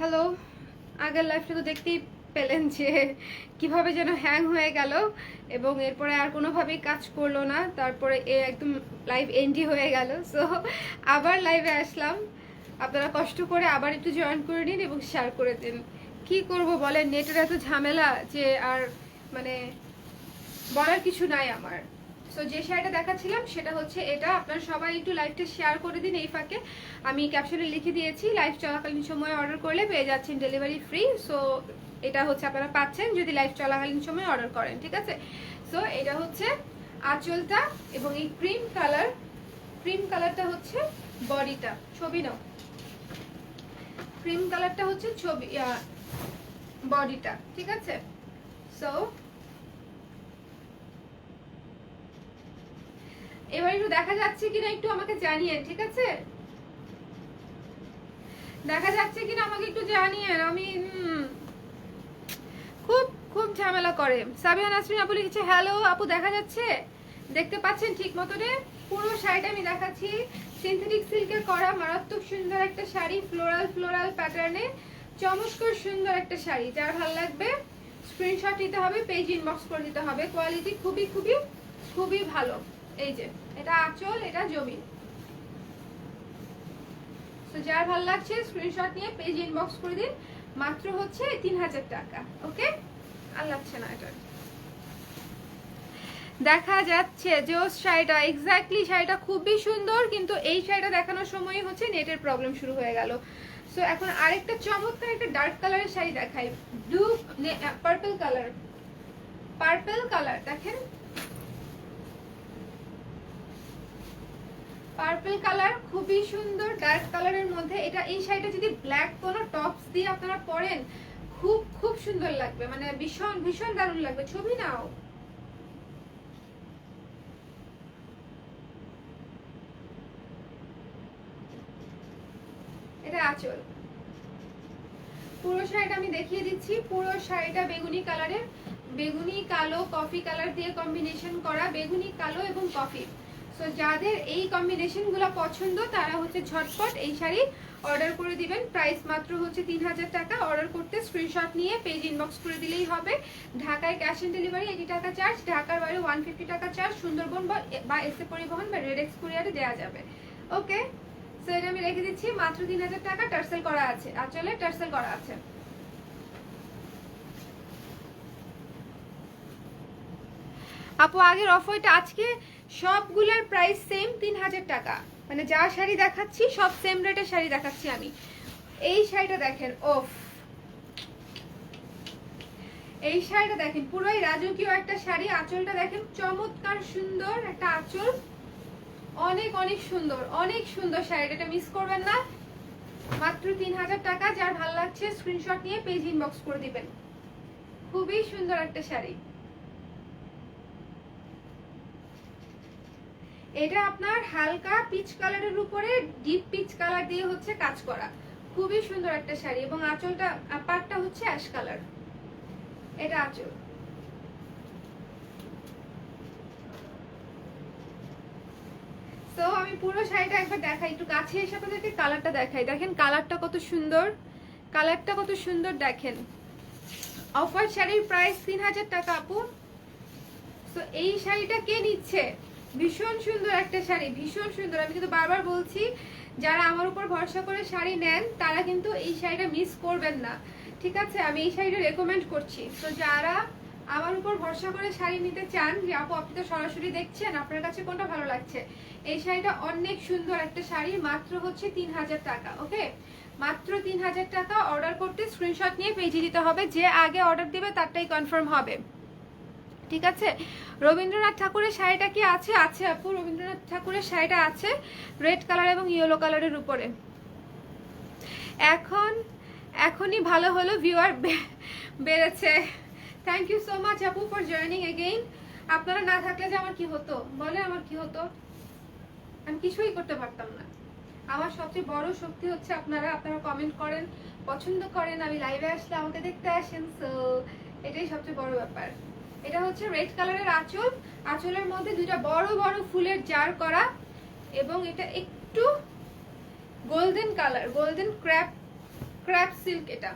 Hello, আগের লাইফটা তো দেখতেই পেলেন যে কীভাবে যেন হ্যাং হয়ে গেল এবং এরপরে আর কোনোভাবেই কাজ করল না, তারপরে এ একদম লাইভ এন্ডি হয়ে গেল। সো আবার লাইভে আসলাম। আপনারা কষ্ট করে আবার একটু জয়েন করে নিন এবং শেয়ার করে দিন। কি করব বলেন? নেটের এত ঝামেলা যে আর মানে বলার কিছু নাই আমার। সো যে শাড়িটা দেখাচ্ছিলাম, সেটা হচ্ছে এটা। আপনারা সবাই একটু লাইভটা শেয়ার করে দিন এই ফাঁকে। আমি ক্যাপশনে লিখে দিয়েছি লাইভ চলাকালীন সময় অর্ডার করলে পেয়ে যাচ্ছেন ডেলিভারি ফ্রি সো এটা হচ্ছে আপনারা পাচ্ছেন যদি লাইভ চলাকালীন সময় অর্ডার করেন, ঠিক আছে? সো এটা হচ্ছে আঁচলটা এবং এই ক্রিম কালার ক্রিম কালারটা হচ্ছে বডিটা ছবি নাও। ক্রিম কালারটা হচ্ছে ছবি বডিটা ঠিক আছে? সো এবার একটু দেখা যাচ্ছে কিনা একটু আমাকে জানিয়েন ঠিক আছে? দেখা যাচ্ছে কিনা আমাকে একটু জানিয়েন আমি খুব খুব ঝামেলা করে। সাবিয়া নাসরিন আপু লিখেছে হ্যালো আপু দেখা যাচ্ছে? দেখতে পাচ্ছেন ঠিক মতো রে পুরো শাড়িটা আমি দেখাচ্ছি। সিনথেটিক সিল্কের করা মারাত্মক সুন্দর একটা শাড়ি ফ্লোরাল ফ্লোরাল প্যাটার্নে চমৎকার সুন্দর একটা শাড়ি। যার ভালো লাগবে স্ক্রিনশট নিতে হবে পেজ ইনবক্স করে দিতে হবে। কোয়ালিটি খুবই খুবই খুবই ভালো। এই যে, এটা আঁচল, এটা জমিন তো যার ভালো লাগছে স্ক্রিনশট নিয়ে পেজ ইনবক্স করে দিন। মাত্র হচ্ছে তিন হাজার টাকা ওকে আর লাগছে না এটা। দেখা যাচ্ছে, জোস শাড়িটা এক্স্যাক্টলি শাড়িটা খুবই সুন্দর, কিন্তু এই শাড়িটা দেখানোর সময় হচ্ছে নেটের প্রবলেম শুরু হয়ে গেল। সো এখন আরেকটা চমৎকার একটা ডার্ক কালারের শাড়ি দেখাই। Blue purple colour purple colour দেখেন। পার্পল কালার খুবই সুন্দর ডার্ক কালারের মধ্যে। এটা এই শাড়িটা যদি ব্ল্যাক কোনো টপস দিয়ে আপনারা পরেন, খুব খুব সুন্দর লাগবে। মানে ভীষণ ভীষণ দারুণ লাগবে। ছবি নাও। এটা আঁচল। পুরো শাড়িটা আমি দেখিয়ে দিচ্ছি। পুরো শাড়িটা বেগুনি কালারের বেগুনি, কালো কফি কালার দিয়ে কম্বিনেশন করা। বেগুনি, কালো এবং কফি সো যাদের এই কম্বিনেশনগুলো পছন্দ, তারা হচ্ছে ঝটপট এই শাড়ি অর্ডার করে দিবেন। প্রাইস মাত্র হচ্ছে তিন হাজার টাকা। অর্ডার করতে স্ক্রিনশট নিয়ে পেজ ইনবক্স করে দিলেই হবে। ঢাকায় ক্যাশ অন ডেলিভারি এইটি টাকা চার্জ ঢাকার বাইরে ওয়ান ফিফটি টাকা চার্জ সুন্দরবন বা- এসে পরিবহন বা রেড এক্স কুরিয়ারে দেওয়া যাবে। ওকে সো এটা আমি রেখে দিচ্ছি। মাত্র তিন হাজার টাকা টার্সেল করা আছে। আচলে টার্সেল করা আছে। আপু, আগের অফারটা আজকে সবগুলোর প্রাইস সেম তিন হাজার টাকা। মানে যা শাড়ি দেখাচ্ছি, সব সেম রেটের শাড়ি দেখাচ্ছি আমি। এই শাড়িটা দেখেন, ওফ। এই শাড়িটা দেখেন, পুরোই রাজকীয় একটা শাড়ি। আঁচলটা দেখেন, চমৎকার সুন্দর একটা আঁচল। অনেক অনেক সুন্দর অনেক সুন্দর শাড়িটা এটা মিস করবেন না। মাত্র তিন হাজার টাকা। যার ভালো লাগছে স্ক্রিনশট নিয়ে পেজ ইনবক্স করে দিবেন। খুবই সুন্দর একটা শাড়ি। এটা আপনার হালকা পিচ কালারের উপরে ডিপ পিচ কালার দিয়ে হচ্ছে কাজ করা। খুবই সুন্দর একটা শাড়ি এবং আঁচলটা পাটটা হচ্ছে অ্যাশ কালার এটা আঁচল। তো আমি পুরো শাড়িটা একবার দেখাই। একটু কাছে এসে আপনাদেরকে কালারটা দেখাই। দেখেন কালারটা কত সুন্দর। কালারটা কত সুন্দর, দেখেন। অফার শাড়ির প্রাইস তিন হাজার টাকা, আপু। তো এই শাড়িটা কে নিচ্ছে? ভীষণ সুন্দর একটা শাড়ি, ভীষণ সুন্দর। আমি কিন্তু বারবার বলছি, যারা আমার উপর ভরসা করে শাড়ি নেন, তারা কিন্তু এই শাড়িটা মিস করবেন না। ঠিক আছে? আমি এই শাড়িটা রেকমেন্ড করছি। তো যারা আমার উপর ভরসা করে শাড়ি নিতে চান, যে আপু, আপনি তো সরাসরি দেখছেন, আপনার কাছে কোনটা ভালো লাগছে? এই শাড়িটা অনেক সুন্দর একটা শাড়ি, মাত্র হচ্ছে তিন হাজার টাকা, ওকে? মাত্র তিন হাজার টাকা অর্ডার করতে স্ক্রিনশট নিয়ে পেজে দিতে হবে, যে আগে অর্ডার দিবে, তারটাই কনফার্ম হবে। ঠিক আছে? রবীন্দ্রনাথ ঠাকুরের শাড়িটা কি আছে? আছে আপু, রবীন্দ্রনাথ ঠাকুরের শাড়িটা আছে রেড কালার এবং ইয়েলো কালারের উপরে। এখন, এখনই ভালো হলো ভিউয়ার বেড়েছে। থ্যাংক ইউ সো মাচ আপু ফর জয়েনিং এগেইন আপনারা না থাকলে যে আমার কি হতো? বলে আমার কি হতো? আমি কিছুই করতে পারতাম না। আমার সবচেয়ে বড় শক্তি হচ্ছে আপনারা আপনারা কমেন্ট করেন, পছন্দ করেন, আমি লাইভে আসলে আমাকে দেখতে আসেন সো এটাই সবচেয়ে বড় ব্যাপার। এটা হচ্ছে রেড কালারের আঁচল। আঁচলের মধ্যে দুইটা বড় বড় ফুলের জার করা এবং এটা একটু golden colour golden crepe crepe silk এটা।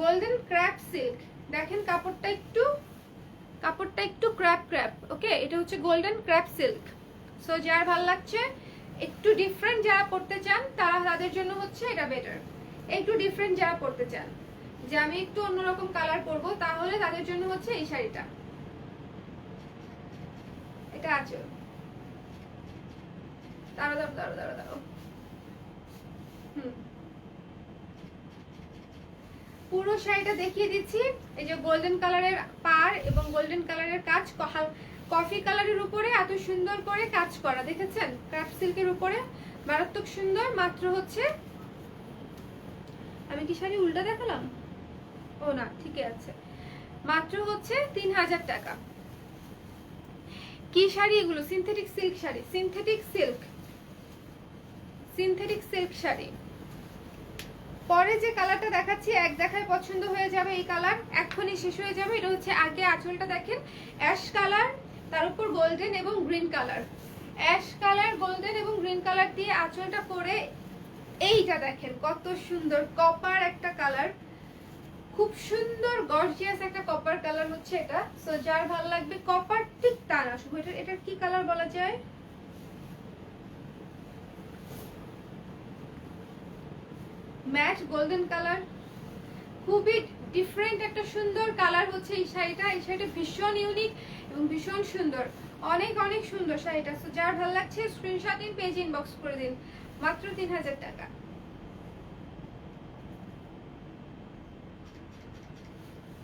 গোল্ডেন ক্র্যাপ সিল্ক দেখেন কাপড়টা একটু কাপড়টা একটু ক্র্যাপ ক্র্যাপ ওকে এটা হচ্ছে গোল্ডেন ক্র্যাপ সিল্ক সো যার ভালো লাগছে, একটু ডিফারেন্ট যারা পড়তে চান, তারা তাদের জন্য হচ্ছে এটা বেটার একটু ডিফারেন্ট যারা পড়তে চান। যে আমি একটু অন্যরকম কালার পরবো, তাহলে তাদের জন্য হচ্ছে এই শাড়িটা। এটা আছে। দাঁড়ো দাঁড়ো দাঁড়ো দাঁড়ো দাঁড়ো হুম। পুরো শাড়িটা দেখিয়ে দিচ্ছি। এই যে গোল্ডেন কালারের পার এবং গোল্ডেন কালারের কাজ কফি কালারের উপরে এত সুন্দর করে কাজ করা, দেখেছেন? ক্রাফট সিল্কের উপরে। মারাত্মক সুন্দর, মাত্র হচ্ছে আমি কি শাড়ি উল্টা দেখালাম? ও না, ঠিকই আছে। মাত্র হচ্ছে তিন হাজার টাকা। কি শাড়ি এগুলো? Synthetic silk sari. Synthetic silk synthetic silk sari. পরে যে কালারটা দেখাচ্ছি, এক দেখায় পছন্দ হয়ে যাবে এই কালার। এক্ষুনি শেষ হয়ে যাবে। এটা হচ্ছে আগে আঁচলটা দেখেন। অ্যাশ কালার, তার উপর গোল্ডেন এবং green colour. Ash colour, golden এবং গ্রিন কালার দিয়ে আঁচলটা করে এইটা দেখেন, কত সুন্দর, কপার একটা কালার। খুব সুন্দর গর্জিয়াস একটা কপার কালার হচ্ছে এটা। সো যার ভালো লাগবে কপার ঠিক তা না শুভ এটা এটার কি কালার বলা যায়? ম্যাচ গোল্ডেন কালার খুবই ডিফারেন্ট একটা সুন্দর কালার হচ্ছে এই শাড়িটা। এই শাড়িটা ভীষণ ইউনিক এবং ভীষণ সুন্দর। অনেক অনেক সুন্দর শাড়িটা। সো যার ভালো লাগছে স্ক্রিনশট দিন পেজ ইনবক্স করে দিন। মাত্র তিন হাজার টাকা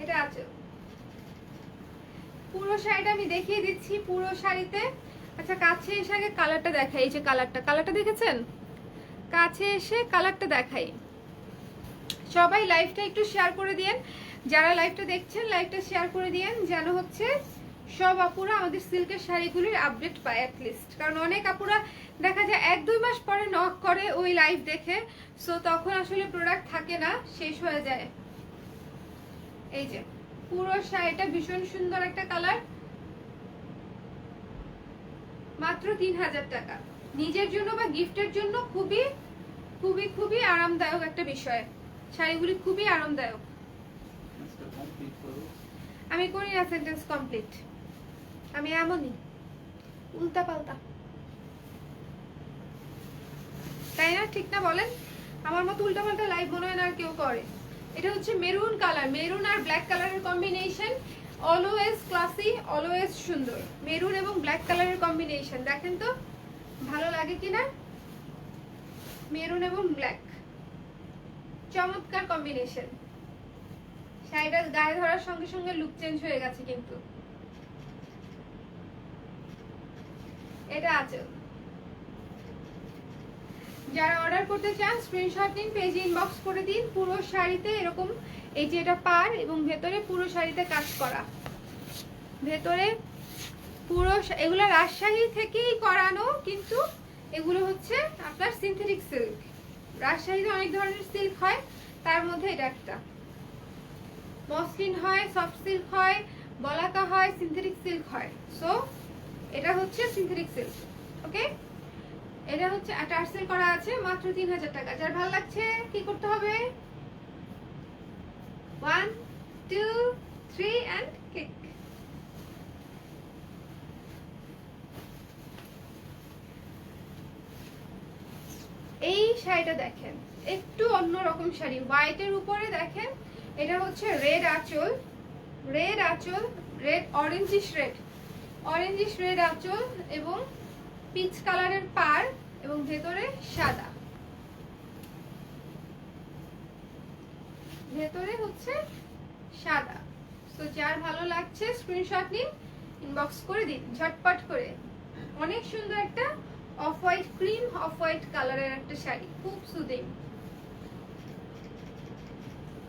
এটা আছে পুরো শাড়িটা আমি দেখিয়ে দিচ্ছি পুরো শাড়িতে। আচ্ছা কাছে এসে আগে কালারটা দেখাই, এই যে কালারটা। কালারটা দেখেছেন? কাছে এসে কালারটা দেখাই। সবাই লাইভটা একটু শেয়ার করে দিয়েন। যারা লাইভটা দেখছেন লাইভটা শেয়ার করে দিয়েন, যেন হচ্ছে সব আপুরা আমাদের সিল্কের শাড়িগুলির আপডেট পায় অ্যাটলিস্ট কারণ অনেক আপুরা, দেখা যায়, এক দুই মাস পরে নক করে ওই লাইভ দেখে। সো তখন আসলে প্রোডাক্ট থাকে না, শেষ হয়ে যায়। এই যে, পুরো শাড়িটা ভীষণ সুন্দর একটা কালার মাত্র তিন হাজার টাকা। নিজের জন্য বা গিফটের জন্য খুবই খুবই খুবই আরামদায়ক একটা বিষয়। শাড়িগুলি খুবই আরামদায়ক। আমি করি না সেন্টেন্স কমপ্লিট আমি এমনই। উল্টা পাল্টা। তাই না? ঠিক না বলেন? আমার মতো উল্টা পাল্টা লাইভ মনে হয় না আর কেউ করে। এটা হচ্ছে মেরুন কালার মেরুন আর ব্ল্যাক কালারের কম্বিনেশন অলওয়েজ ক্লাসি, অলওয়েজ সুন্দর। মেরুন এবং ব্ল্যাক কালারের কম্বিনেশন দেখেন তো, ভালো লাগে কিনা? মেরুন এবং ব্ল্যাক। চমৎকার কম্বিনেশন শাড়িটা গায়ে ধরার সঙ্গে সঙ্গে লুক চেঞ্জ হয়ে গেছে কিন্তু। এটা আছে। যারা অর্ডার করতে চান স্ক্রিনশট নিন পেজে ইনবক্স করে দিন। পুরো শাড়িতে এরকম এই যে এটা পার এবং ভেতরে পুরো শাড়িতে কাজ করা। ভেতরে পুরো এগুলো রাজশাহী থেকেই করানো, কিন্তু এগুলো হচ্ছে আপনার সিনথেটিক সিল্ক রাজশাহীতে অনেক ধরনের সিল্ক হয়, তার মধ্যে এটা একটা। মসলিন হয় সফট সিল্ক হয়, বলাকা হয় সিনথেটিক সিল্ক হয়। সো এটা হচ্ছে সিনথেটিক সিল্ক ওকে এটা হচ্ছে টার্সেল করা আছে মাত্র তিন হাজার টাকা। যার ভালো লাগছে, কি করতে হবে one two three and kick এই শাড়িটা দেখেন একটু অন্যরকম শাড়ি হোয়াইটের উপরে দেখেন, এটা হচ্ছে রেড আঁচল রেড আঁচল red orangish red orangish red আঁচল এবং পিচ কালারের পার এবং ভেতরে সাদা। ভেতরে হচ্ছে সাদা। তো যার ভালো লাগছে স্ক্রিনশট নিন ইনবক্স করে দিন, ঝটপট করে। অনেক সুন্দর একটা off white cream off white কালারের একটা শাড়ি, খুব সুদিং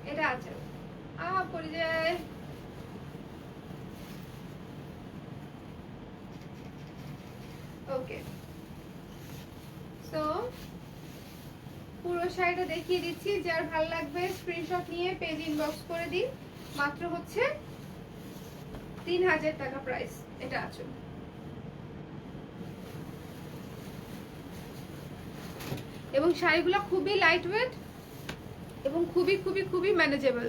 এটা আছে। আহ পড়ে যায় ওকে। সো পুরো শাড়িটা দেখিয়ে দিচ্ছি। যার ভালো লাগবে স্ক্রিনশট নিয়ে পেজ ইনবক্স করে দিন। মাত্র হচ্ছে তিন হাজার টাকা প্রাইস এটা আছে। এবং শাড়িগুলো খুবই লাইট ওয়েট এবং খুবই খুবই খুবই ম্যানেজেবল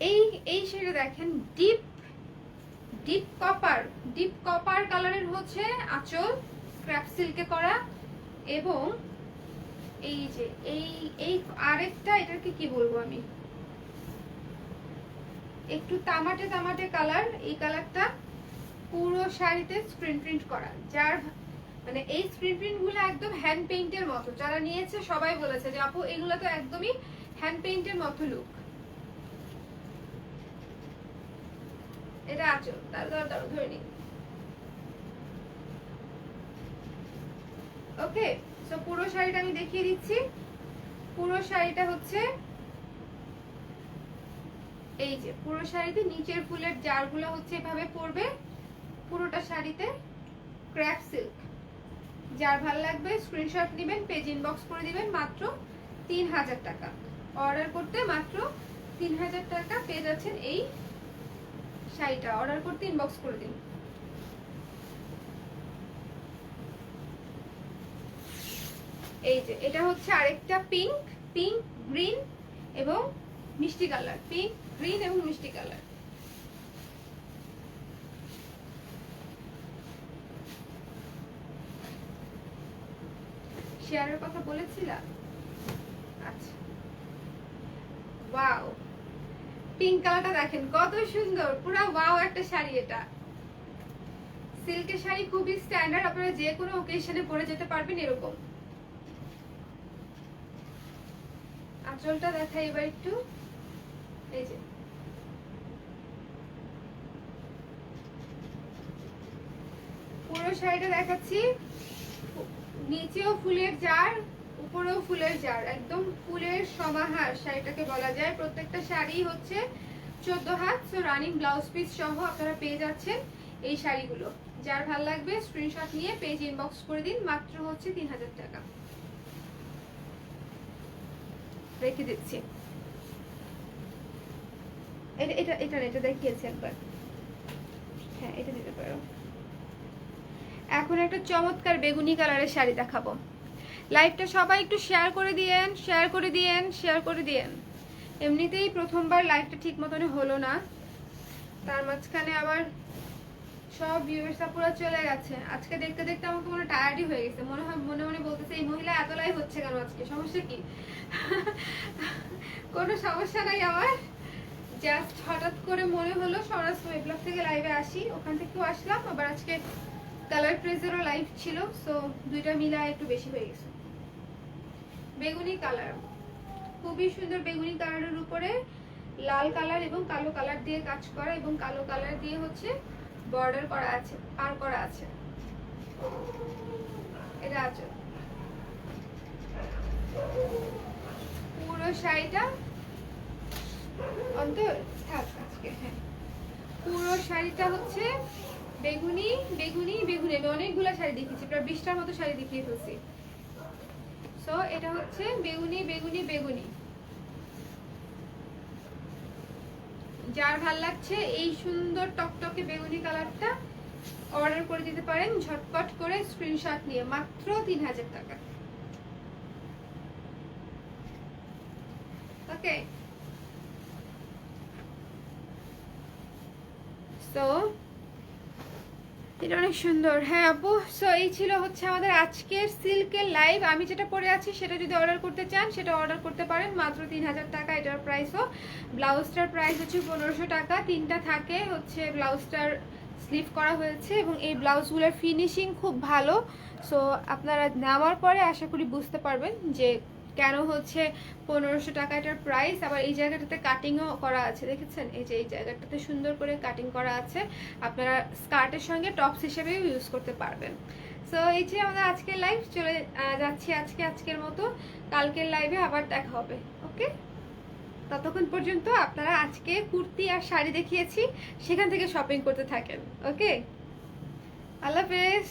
এই এই শাড়িটা দেখেন deep deep copper deep copper কালারের হচ্ছে আঁচল ক্র্যাপ সিল্কে করা এবং এই যে, এই এই আরেকটা এটাকে কি বলব আমি? একটু তামাটে তামাটে কালার এই কালারটা পুরো শাড়িতে স্ক্রিন প্রিন্ট করা। যার মানে এই স্ক্রিন প্রিন্টগুলো একদম হ্যান্ড পেইন্টের মতো। যারা নিয়েছে সবাই বলেছে যে, আপু, এগুলো তো একদমই হ্যান্ড পেইন্টের মতো লুক এটা আচল। দাঁড়ো দাঁড়ো ধরে নিই। ওকে সো পুরো শাড়িটা আমি দেখিয়ে দিচ্ছি। পুরো শাড়িটা হচ্ছে এই যে, পুরো শাড়িতে নিচের ফুলের জারগুলো হচ্ছে এভাবে পড়বে। পুরোটা শাড়িতে ক্র্যাপ সিল্ক যার ভালো লাগবে স্ক্রিনশট নেবেন পেজ ইনবক্স করে দিবেন, মাত্র তিন হাজার টাকা। অর্ডার করতে মাত্র তিন হাজার টাকা পেয়ে যাচ্ছেন এই শাড়িটা। অর্ডার করতে ইনবক্স করে দিন। এই যে, এটা হচ্ছে আরেকটা পিঙ্ক পিঙ্ক গ্রিন এবং মিষ্টি কালার পিঙ্ক গ্রিন এবং মিষ্টি কালার শেয়ারের কথা বলেছিলাম আচ্ছা। ওয়াও। পিঙ্ক কালারটা দেখেন, কত সুন্দর। পুরো ওয়াও একটা শাড়ি এটা। সিল্কের শাড়ি খুবই স্ট্যান্ডার্ড আপনারা যে কোনো ওকেশনে পরে যেতে পারবেন এরকম। আঁচলটা দেখাই এবার একটু। এই যে। পুরো শাড়িটা দেখাচ্ছি। নিচেও ফুলের জার, উপরেও ফুলের জার। একদম ফুলের সমাহার শাড়িটাকে বলা যায়। প্রত্যেকটা শাড়ি হচ্ছে চোদ্দ হাত। সো রানিং ব্লাউজ পিস সহ আপনারা পেয়ে যাচ্ছেন এই শাড়িগুলো। যার ভালো লাগবে স্ক্রিনশট নিয়ে পেজ ইনবক্স করে দিন। মাত্র হচ্ছে তিন হাজার টাকা। রেখে দিচ্ছি। এটা এটা এটা এটা দেখিয়েছি একবার। হ্যাঁ এটা এখন একটা চমৎকার বেগুনি কালারের শাড়ি দেখাবো। লাইভটা সবাই একটু শেয়ার করে দিয়েন শেয়ার করে দিয়েন শেয়ার করে দিয়েন। এমনিতেই প্রথমবার লাইভটা ঠিক মতন হলো না। তার মাঝখানে আবার সব ভিউয়ার্সরা পুরো চলে গেছে। আজকে দেখতে দেখতে আমাকে মনে টায়ার্ডই হয়ে গেছে। মনে হয়, মনে মনে বলতেছে, এই মহিলা এত লাইভ হচ্ছে কেন আজকে? সমস্যা কি? কোনো সমস্যা নাই আমার। জাস্ট হঠাৎ করে মনে হলো সরাস ওয়েবলগ থেকে লাইভে আসি। ওখান থেকেও আসলাম। আবার আজকে কালার প্রেজেরও লাইভ ছিল সো দুইটা মিলায় একটু বেশি হয়ে গেছে। বেগুনি কালার খুবই সুন্দর বেগুনি কালারের উপরে লাল কালার এবং কালো কালার দিয়ে কাজ করা এবং কালো কালার দিয়ে হচ্ছে বর্ডার করা আছে, পার করা আছে। এটা আছে পুরো শাড়িটা অন্তর, থাক আজকে হ্যাঁ। পুরো শাড়িটা হচ্ছে বেগুনি বেগুনি বেগুনি, আমি অনেকগুলো শাড়ি দেখিয়েছি, প্রায় বিশটার মতো শাড়ি দেখিয়ে ফেলছি। সো এটা হচ্ছে বেগুনি বেগুনি বেগুনি। যার ভালো লাগছে এই সুন্দর টকটকে বেগুনি কালারটা অর্ডার করে দিতে পারেন, ঝটপট করে স্ক্রিনশট নিয়ে, মাত্র তিন হাজার টাকা। ওকে সো এটা অনেক সুন্দর। হ্যাঁ আপু সো এই ছিল হচ্ছে আমাদের আজকের সিল্কের লাইভ আমি যেটা পরে আছি সেটা যদি অর্ডার করতে চান, সেটা অর্ডার করতে পারেন। মাত্র তিন হাজার টাকা এটার প্রাইসও ব্লাউজটার প্রাইস হচ্ছে পনেরোশো টাকা। তিনটা থাকে হচ্ছে ব্লাউজটার স্লিভ করা হয়েছে এবং এই ব্লাউজগুলোর ফিনিশিং খুব ভালো। সো আপনারা নেওয়ার পরে আশা করি বুঝতে পারবেন যে কেন হচ্ছে পনেরোশো টাকা এটার প্রাইস আবার এই জায়গাটাতে কাটিংও করা আছে, দেখেছেন? এই যে এই জায়গাটাতে সুন্দর করে কাটিং করা আছে, আপনারা স্কার্টের সঙ্গে টপস হিসেবেও ইউজ করতে পারবেন। সো এই যে আমাদের আজকের লাইভ চলে যাচ্ছি আজকে, আজকের মতো। কালকের লাইভে আবার দেখা হবে ওকে ততক্ষণ পর্যন্ত আপনারা আজকে কুর্তি আর শাড়ি দেখিয়েছি, সেখান থেকে শপিং করতে থাকেন ওকে আল্লাহ হাফেজ!